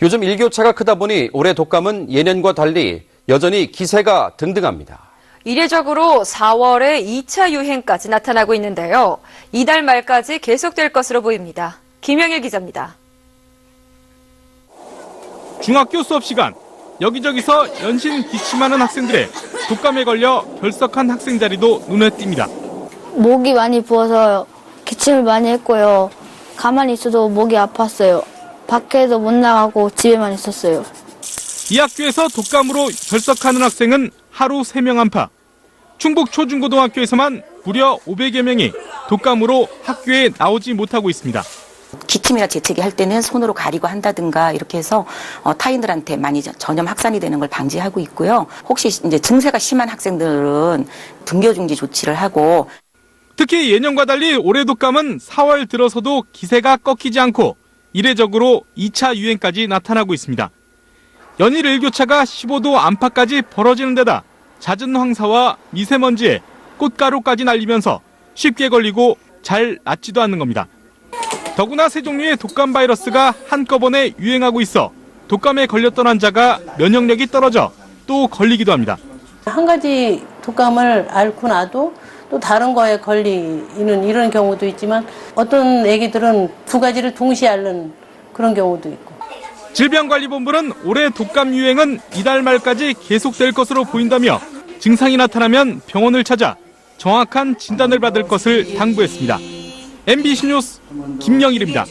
요즘 일교차가 크다 보니 올해 독감은 예년과 달리 여전히 기세가 등등합니다. 이례적으로 4월에 2차 유행까지 나타나고 있는데요. 이달 말까지 계속될 것으로 보입니다. 김영일 기자입니다. 중학교 수업 시간 여기저기서 연신 기침하는 학생들의 독감에 걸려 결석한 학생 자리도 눈에 띕니다. 목이 많이 부어서 기침을 많이 했고요. 가만히 있어도 목이 아팠어요. 밖에도 못 나가고 집에만 있었어요. 이 학교에서 독감으로 결석하는 학생은 하루 3명 안팎. 충북 초중고등학교에서만 무려 500여 명이 독감으로 학교에 나오지 못하고 있습니다. 기침이나 재채기 할 때는 손으로 가리고 한다든가 이렇게 해서 어, 타인들한테 많이 저- 전염 확산이 되는 걸 방지하고 있고요. 혹시 이제 증세가 심한 학생들은 등교 중지 조치를 하고 특히 예년과 달리 올해 독감은 4월 들어서도 기세가 꺾이지 않고 이례적으로 2차 유행까지 나타나고 있습니다. 연일 일교차가 15도 안팎까지 벌어지는 데다 잦은 황사와 미세먼지에 꽃가루까지 날리면서 쉽게 걸리고 잘 낫지도 않는 겁니다. 더구나 세 종류의 독감 바이러스가 한꺼번에 유행하고 있어 독감에 걸렸던 환자가 면역력이 떨어져 또 걸리기도 합니다. 한 가지 독감을 앓고 나도 또 다른 거에 걸리는 이런 경우도 있지만 어떤 애기들은 두 가지를 동시에 앓는 그런 경우도 있고. 질병관리본부는 올해 독감 유행은 이달 말까지 계속될 것으로 보인다며 증상이 나타나면 병원을 찾아 정확한 진단을 받을 것을 당부했습니다. MBC 뉴스 김영일입니다.